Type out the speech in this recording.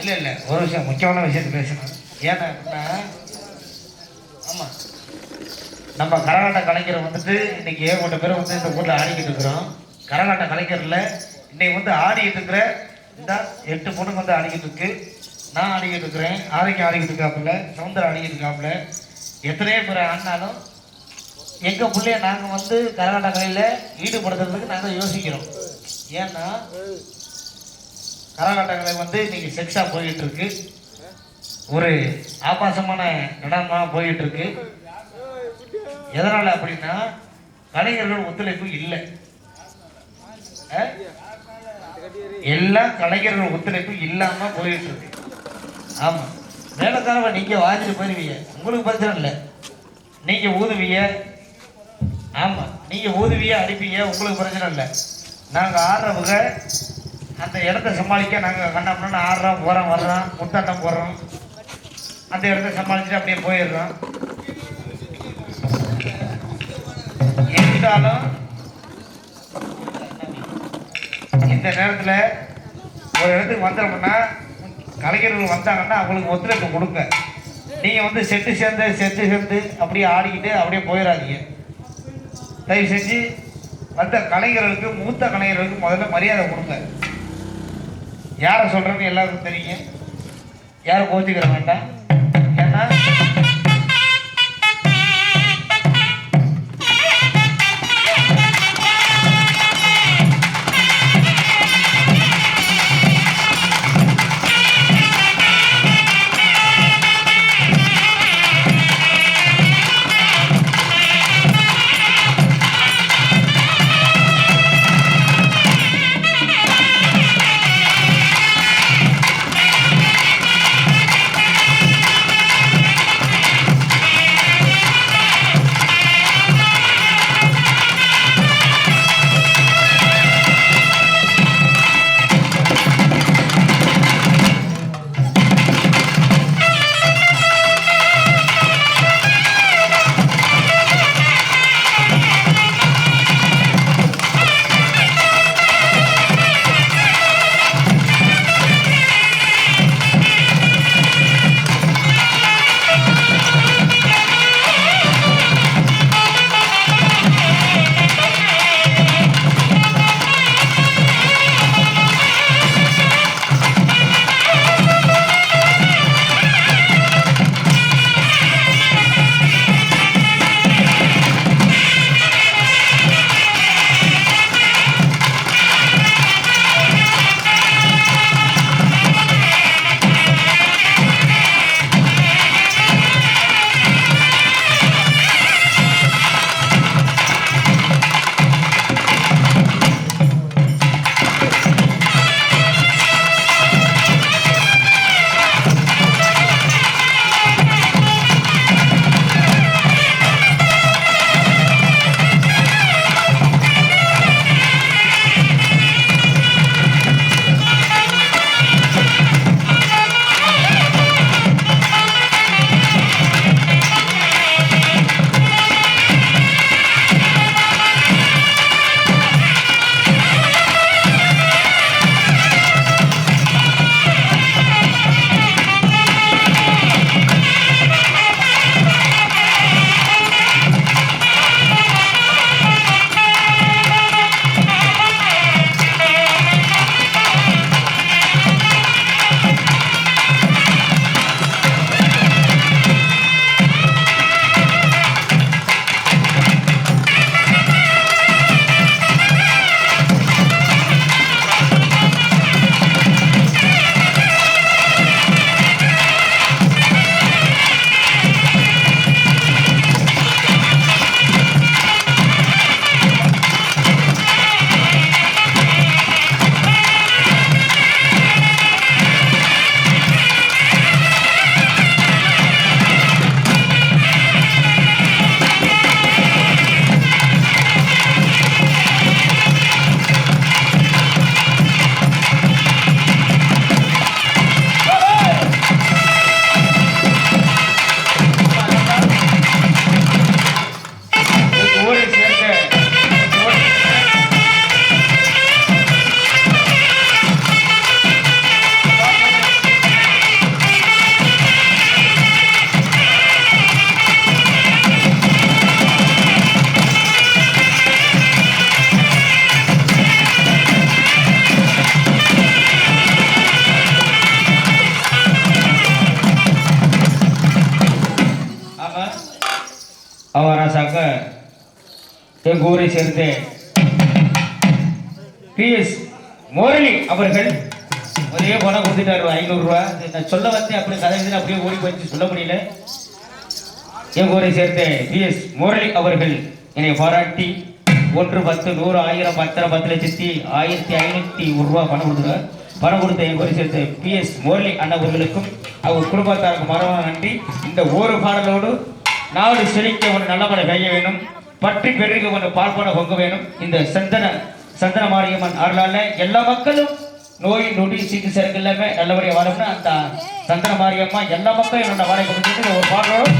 இல்லை இல்லை. ஒரு விஷயம் முக்கியமான விஷயத்தை பேசணும். ஏன்னா அப்படின்னா ஆமாம் நம்ம கரகாட்ட கலைஞர் வந்துட்டு இன்னைக்கு ஏகப்பட்ட பேர் வந்து இந்த ஊரில் ஆடிக்கிட்டு இருக்கிறோம். கரகாட்ட கலைஞரில் இன்னைக்கு வந்து ஆடிக்கிட்டு இருக்கிற இந்த எட்டு பொண்ணுங்க வந்து ஆடிக்கிட்டு இருக்கு. நான் ஆடிக்கிட்டு இருக்கிறேன் ஆரோக்கியம் ஆடிக்கிட்டு இருக்காப்புல சவுந்தரம் ஆடிக்கிட்டு இருக்காப்புல. எத்தனையோ பேர் ஆடினாலும் எங்கள் பிள்ளைய நாங்கள் வந்து கரகாட்ட கலையில் ஈடுபடுத்துறதுக்கு நாங்கள் யோசிக்கிறோம். ஏன்னா கரகாட்டங்களை வந்து இன்னைக்கு செக்ஸாக போயிட்டு இருக்கு ஒரு ஆபாசமான இடமா போயிட்டு இருக்கு எதனால அப்படின்னா கலைஞர்கள் ஒத்துழைப்பு இல்லை. எல்லா எல்லாம் கலைஞர்கள் ஒத்துழைப்பு இல்லாம போயிட்டு இருக்கு ஆமா. வேலைக்காரவை நீங்க வாங்கிட்டு போயிருவீங்க. உங்களுக்கு பிரச்சனை இல்லை. நீங்க ஊதுவீங்க. ஆமா. நீங்க ஊதுவிய அடிப்பீங்க உங்களுக்கு பிரச்சனை இல்லை. நாங்கள் ஆடுறவங்க அந்த இடத்த சமாளிக்க நாங்க கண்டோம்னா ஆடுறோம் போகிறோம் வர்றோம் முத்தாட்டம் போடுறோம். அந்த இடத்த சமாளிச்சுட்டு அப்படியே போயிடுறோம். இருந்தாலும் இந்த நேரத்தில் ஒரு இடத்துக்கு வந்தோம்னா கலைஞர்கள் வந்தாங்கன்னா அவங்களுக்கு ஒத்துழைப்பு கொடுங்க. நீங்கள் வந்து செட்டு சேர்ந்து செட்டு சேர்ந்து அப்படியே ஆடிக்கிட்டு அப்படியே போயிடாதீங்க. தயவு செஞ்சு வந்த கலைஞர்களுக்கு மூத்த கலைஞர்களுக்கு முதல்ல மரியாதை கொடுங்க. யாரை சொல்கிறேன்னு எல்லாருக்கும் தெரியும். யாரும் கோச்சிக்கிற வேண்டாம் எங்கள் ஊரை சேர்ந்த பிஎஸ் முரளி அவர்கள் ஒரே பணம் கொடுத்துட்டாரு. ஐநூறுரூவா நான் சொல்ல வந்து அப்படி கதை அப்படியே ஓடி போயிடுச்சு. சொல்ல முடியல. எங்கள் ஊரை சேர்ந்த பிஎஸ் முரளி அவர்கள் என்னை பாராட்டி ஒன்று பத்து நூறு ஆயிரம் பத்தரை பத்து லட்சத்தி ஆயிரத்தி ஐநூற்றி ஒரு ரூபா பணம் கொடுத்துருக்கார். பணம் கொடுத்த எங்கள் ஊரை சேர்ந்த பிஎஸ் முரளி அண்ணவர்களுக்கும் அவர் குடும்பத்தாருக்கு மரமாக நன்றி. இந்த ஒரு பாடலோடு நாடு செழிக்க ஒரு நல்ல மழை பெய்ய வேணும். பற்றி பெருகி கொண்டு பால் பொங்க வேணும். இந்த சந்தன சந்தன மாரியம்மன் அருளால எல்லா மக்களும் நோய் நொடி சீக்கு சரக்கு எல்லாமே நல்லபடியாக வாழணும்னு அந்த சந்தன மாரியம்மா எல்லா மக்களும் என்னோட வாழை கொடுத்துட்டு ஒரு பாடலும்